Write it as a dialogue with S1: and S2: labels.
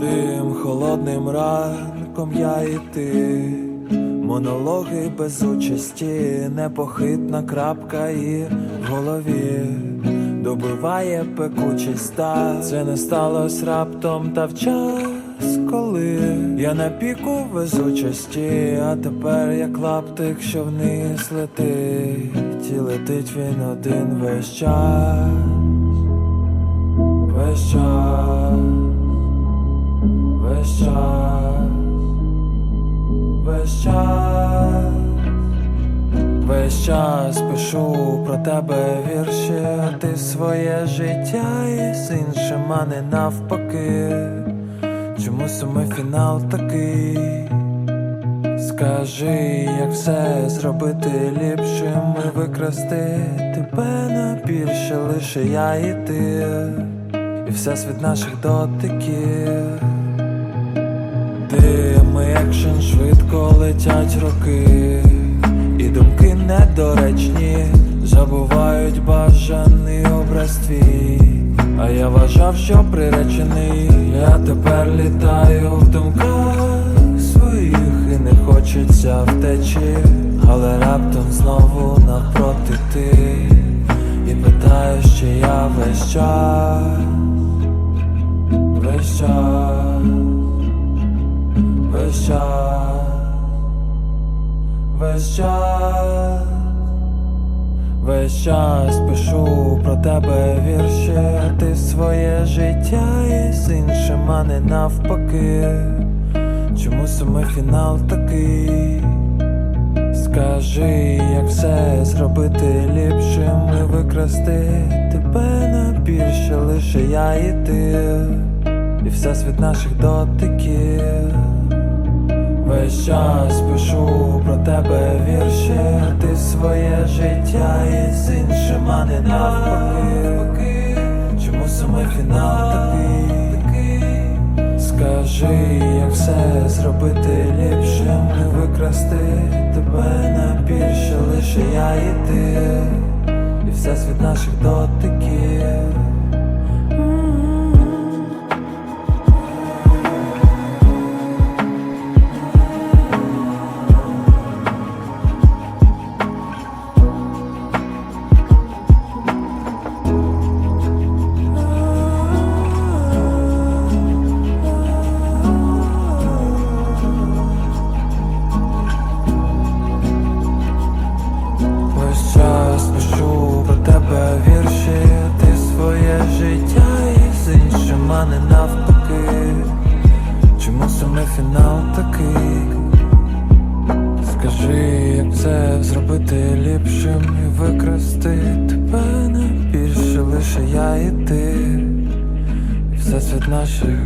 S1: Тим холодним ранком я і ти, монологи без участі, непохитна крапка і в голові. Добиває пекучість та це не сталося раптом та в час, коли я на піку везучості, а тепер як лаптик, що вниз летить, і летить він один весь час, весь час. Весь час, весь час, весь час пишу про тебе вірші, а ти своє життя із іншим, а не навпаки. Чому саме фінал такий? Скажи, як все зробити ліпшим і викрасти тебе на більше лише я і ти, і все світ наших дотиків. Дим екшен швидко летять роки, і думки недоречні, забувають бажаний образ твій. А я вважав, що приречений, я тепер літаю в думках своїх і не хочеться втечі, але раптом знову навпроти ти і питаєш, чи я весь час, весь час. Весь час, весь час, весь час пишу про тебе вірші, ти своє життя із іншим, а не навпаки. Чому саме фінал такий? Скажи, як все зробити ліпшим і викрасти тебе на більше лише я і ти, і все світ наших дотиків. Весь час пишу про тебе вірші, ти своє життя із іншим, а не навпаки. Чому саме фінал такий? Скажи, як все зробити ліпшим і викрасти тебе на більше лише я і ти, і все світ наших дотиків. Зробити ліпшим і викрасти тебе не більше лише я і ти, і все світ наших